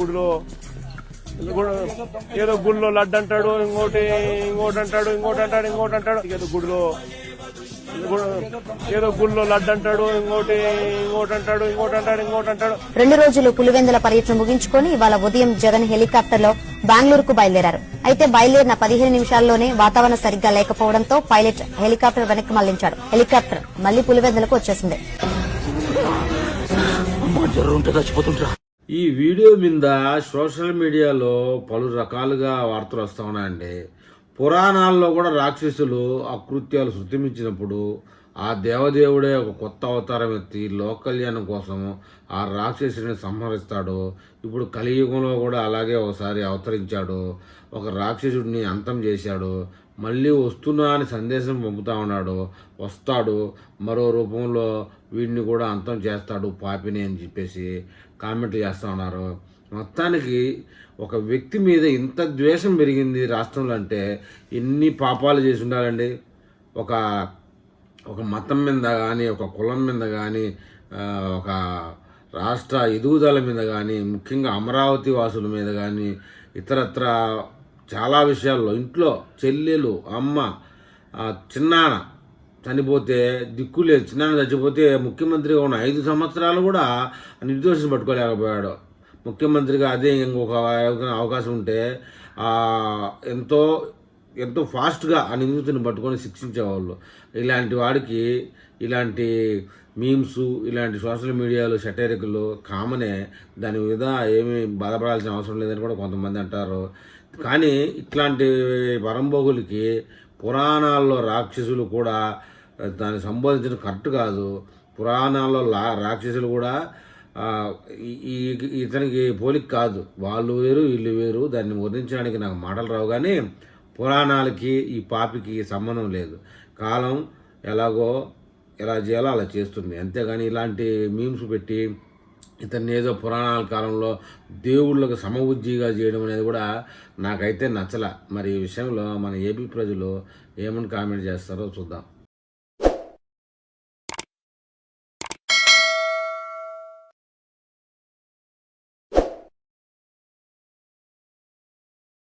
గుడిలో ఏదో గుడిలో లడ్డు అంటాడు ఇంకోటి ఇంకోటి అంటాడు ఇంకోటి అంటాడు ఇంకోటి అంటాడు. ఏదో గుడిలో ఏదో గుడిలో లడ్డు అంటాడు ఇంకోటి ఇంకోటి అంటాడు ఇంకోటి అంటాడు ఇంకోటి అంటాడు. రెండు రోజులు పులివెందుల పర్యటన ముగించుకొని ఇవాళ ఉదయం జగన్ హెలికాప్టర్లో బెంగళూరుకు బయలుదేరారు. అయితే బయలుదేరిన పదిహేను నిమిషాల్లోనే వాతావరణం సరిగ్గా లేకపోవడంతో పైలట్ హెలికాప్టర్ వెనక్కి మళ్ళించాడు. హెలికాప్టర్ మళ్ళీ పులివెందులకు వచ్చేసింది. ఈ వీడియో మీద సోషల్ మీడియాలో పలు రకాలుగా వార్తలు వస్తూ ఉన్నాయండి. పురాణాల్లో కూడా రాక్షసులు అకృత్యాలు శృతిమించినప్పుడు ఆ దేవదేవుడే ఒక కొత్త అవతారం ఎత్తి లోకల్యాణం కోసం ఆ రాక్షసుని సంహరిస్తాడు. ఇప్పుడు కలియుగంలో కూడా అలాగే ఒకసారి అవతరించాడు. ఒక రాక్షసుడిని అంతం చేశాడు. మళ్ళీ వస్తున్నా అని సందేశం పంపుతా ఉన్నాడు. వస్తాడు. మరో రూపంలో వీడిని కూడా అంతం చేస్తాడు పాపిని అని చెప్పేసి కామెంట్లు చేస్తూ ఉన్నారు. మొత్తానికి ఒక వ్యక్తి మీద ఇంత ద్వేషం పెరిగింది రాష్ట్రంలో అంటే ఎన్ని పాపాలు చేసి ఉండాలండి? ఒక ఒక మతం మీద కానీ ఒక కులం మీద కానీ ఒక రాష్ట్ర ఎదుగుదల మీద కానీ ముఖ్యంగా అమరావతి వాసుల మీద కానీ ఇతరత్ర చాలా విషయాల్లో. ఇంట్లో చెల్లెలు అమ్మ చిన్నాన చిన్నాన్న చనిపోతే దిక్కు లేదు. చిన్నాన్న చచ్చిపోతే ముఖ్యమంత్రిగా ఉన్న ఐదు సంవత్సరాలు కూడా నిర్దోషం పట్టుకోలేకపోయాడు. ముఖ్యమంత్రిగా అదే ఇంకొక అవకాశం ఉంటే ఎంతో ఎంతో ఫాస్ట్గా ఆ నిందితుని పట్టుకొని శిక్షించేవాళ్ళు ఇలాంటి వాడికి ఇలాంటి మీమ్స్ ఇలాంటి సోషల్ మీడియాలో సెటరికలు కామనే దాని మీద ఏమీ బాధపడాల్సిన అవసరం లేదని కూడా కొంతమంది అంటారు. కానీ ఇట్లాంటి పరంభోగులకి పురాణాల్లో రాక్షసులు కూడా దాన్ని సంబోధించడం కరెక్ట్ కాదు. పురాణాల్లో లా రాక్షసులు కూడా ఈ- ఇతనికి పోలిక కాదు. వాళ్ళు వేరు వీళ్ళు వేరు. దాన్ని వర్ణించడానికి నాకు మాటలు రావు కానీ పురాణాలకి ఈ పాపికి సంబంధం లేదు. కాలం ఎలాగో ఎలా చేయాలో అలా చేస్తుంది. అంతేగాని ఇలాంటి మీమ్స్ పెట్టి ఇతన్ని ఏదో పురాణాల కాలంలో దేవుళ్ళకు సమబుద్ధిగా చేయడం అనేది కూడా నాకైతే నచ్చల. మరి ఈ విషయంలో మన ఏపీ ప్రజలు ఏమని కామెంట్ చేస్తారో చూద్దాం.